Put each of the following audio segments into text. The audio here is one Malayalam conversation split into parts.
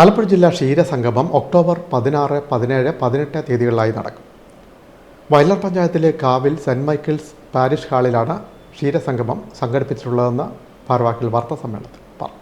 ആലപ്പുഴ ജില്ലാ ക്ഷീരസംഗമം ഒക്ടോബർ പതിനാറ് പതിനേഴ് പതിനെട്ട് തീയതികളിലായി നടക്കും. വയലാർ പഞ്ചായത്തിലെ കാവിൽ സെന്റ് മൈക്കിൾസ് പാരിഷ് ഹാളിലാണ് ക്ഷീരസംഗമം സംഘടിപ്പിച്ചിട്ടുള്ളതെന്ന് ഭാരവാഹികൾ വാർത്താ സമ്മേളനത്തിൽ പറഞ്ഞു.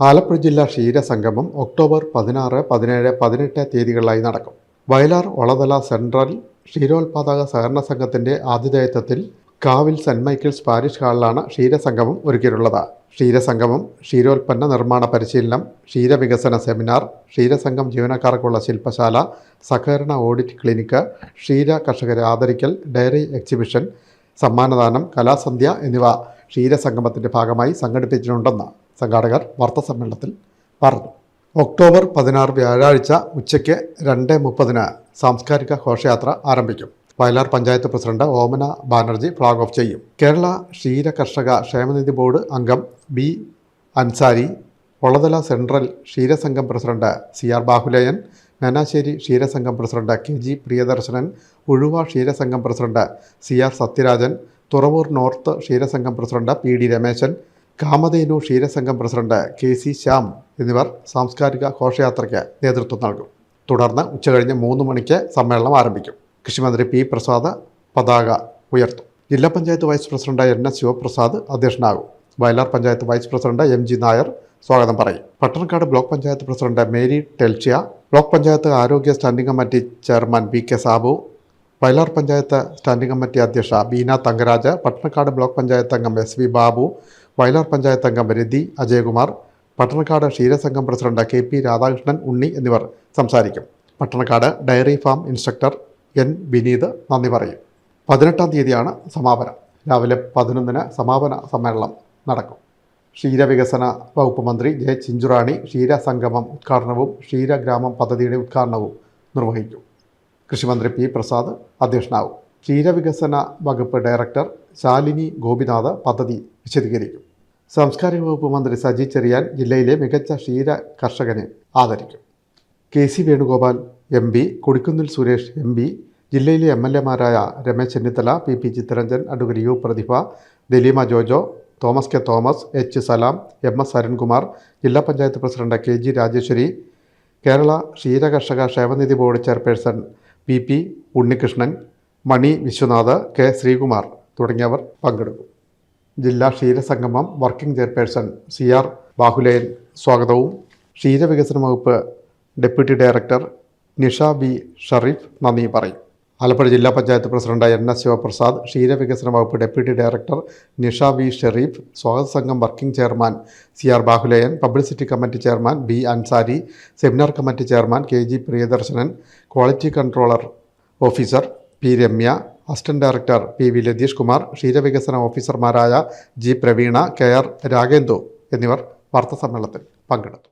ആലപ്പുഴ ജില്ലാ ക്ഷീരസംഗമം ഒക്ടോബർ പതിനാറ് പതിനേഴ് പതിനെട്ട് തീയതികളിലായി നടക്കും. വയലാർ ഒളതല സെൻട്രൽ ക്ഷീരോത്പാദക സഹകരണ സംഘത്തിന്റെ ആതിഥേയത്വത്തിൽ കാവിൽ സെന്റ് മൈക്കിൾസ് പാരിഷ് ഹാളിലാണ് ക്ഷീരസംഗമം ഒരുക്കിയിട്ടുള്ളത്. ക്ഷീരസംഗമം ക്ഷീരോൽപ്പന്ന നിർമ്മാണ പരിശീലനം ക്ഷീരവികസന സെമിനാർ ക്ഷീരസംഘം ജീവനക്കാർക്കുള്ള ശില്പശാല സഹകരണ ഓഡിറ്റ് ക്ലിനിക്ക് ക്ഷീര കർഷകരെ ആദരിക്കൽ ഡയറി എക്സിബിഷൻ സമ്മാനദാനം കലാസന്ധ്യ എന്നിവ ക്ഷീരസംഗമത്തിന്റെ ഭാഗമായി സംഘടിപ്പിച്ചിട്ടുണ്ടെന്ന് സംഘാടകർ വാർത്താസമ്മേളനത്തിൽ പറഞ്ഞു. ഒക്ടോബർ പതിനാറ് വ്യാഴാഴ്ച ഉച്ചയ്ക്ക് രണ്ട് മുപ്പതിന് സാംസ്കാരിക ഘോഷയാത്ര ആരംഭിക്കും. Vayalar panchayat president Omana Banerjee flag off ചെയ്യും. കേരള ക്ഷീര കർഷക ക്ഷേമനിധി ബോർഡ് അംഗം B Ansari Olathala central ക്ഷീരസംഘം president C R Bahulayan Nanassery ക്ഷീരസംഘം president K G Priyadarshanan Uzhuva ക്ഷീരസംഘം president C R Sathyarajan Thuravoor north ക്ഷീരസംഘം president P D Rameshan Kamadhenu ക്ഷീരസംഘം president K C Shyam എന്നിവർ സാംസ്കാരിക ഘോഷയാത്രയ്ക്ക് നേതൃത്വം നൽകും. തുടർന്ന് ഉച്ചകഴിഞ്ഞ് മൂന്ന് മണിക്ക് സമ്മേളനം ആരംഭിക്കും. കൃഷിമന്ത്രി പി പ്രസാദ് പതാക ഉയർത്തും. ജില്ലാ panchayat vice president N S Sivaprasad അധ്യക്ഷനാകും. Vayalar panchayat vice president M G Nair സ്വാഗതം പറയും. Pattanakkad block panchayat president Mary Telshya block panchayat ആരോഗ്യ standing committee chairman V K Sabu Vayalar panchayat standing committee അധ്യക്ഷ ബീന തങ്കരാജ് പട്ടണക്കാട് ബ്ലോക്ക് പഞ്ചായത്ത് അംഗം എസ് വി ബാബു വയലാർ പഞ്ചായത്ത് അംഗം Rathi Ajayakumar Pattanakkad ക്ഷീരസംഘം president K P Radhakrishnan Unni എന്നിവർ സംസാരിക്കും. Pattanakkad dairy farm instructor N Vineeth നന്ദി പറയും. പതിനെട്ടാം തീയതിയാണ് സമാപനം. രാവിലെ പതിനൊന്നിന് സമാപന സമ്മേളനം നടക്കും. ക്ഷീരവികസന വകുപ്പ് മന്ത്രി ജെ ചിഞ്ചുറാണി ക്ഷീരസംഗമം ഉദ്ഘാടനവും ക്ഷീരഗ്രാമം പദ്ധതിയുടെ ഉദ്ഘാടനവും നിർവഹിക്കും. കൃഷിമന്ത്രി പി പ്രസാദ് അധ്യക്ഷനാവും. ക്ഷീരവികസന വകുപ്പ് ഡയറക്ടർ ശാലിനി ഗോപിനാഥ് പദ്ധതി വിശദീകരിക്കും. സാംസ്കാരിക വകുപ്പ് മന്ത്രി സജി ചെറിയാൻ ജില്ലയിലെ മികച്ച ക്ഷീര കർഷകനെ ആദരിക്കും. K C Venugopal M P Kodikunnil Suresh M P ജില്ലയിലെ M L എമാരായ Ramesh Chennithala P P Chitharanjan advocate U Prathibha Daleema Jojo Thomas K Thomas H Salam M S Arunkumar ജില്ലാ panchayat president K G Rajeshwari Kerala ക്ഷീരകർഷക ക്ഷേമനിധി board chairperson P P Unnikrishnan Mani Viswanath K Sreekumar തുടങ്ങിയവർ പങ്കെടുക്കും. ജില്ലാ ക്ഷീരസംഗമം working chairperson C R Bahulayan സ്വാഗതവും. ക്ഷീരവികസന വകുപ്പ് deputy director Nisha B Sharif നന്ദി പറയും. ആലപ്പുഴ ജില്ലാ panchayat president N S Sivaprasad ക്ഷീരവികസന വകുപ്പ് deputy director Nisha B Shereef സ്വാഗത സംഘം working chairman C R Bahulayan publicity committee chairman B Ansari seminar committee chairman K G Priyadarshanan quality controller officer P Ramya assistant director P V Latheesh Kumar ക്ഷീരവികസന ഓഫീസർമാരായ G Praveena K R Ragendu എന്നിവർ വാർത്താസമ്മേളനത്തിൽ പങ്കെടുത്തു.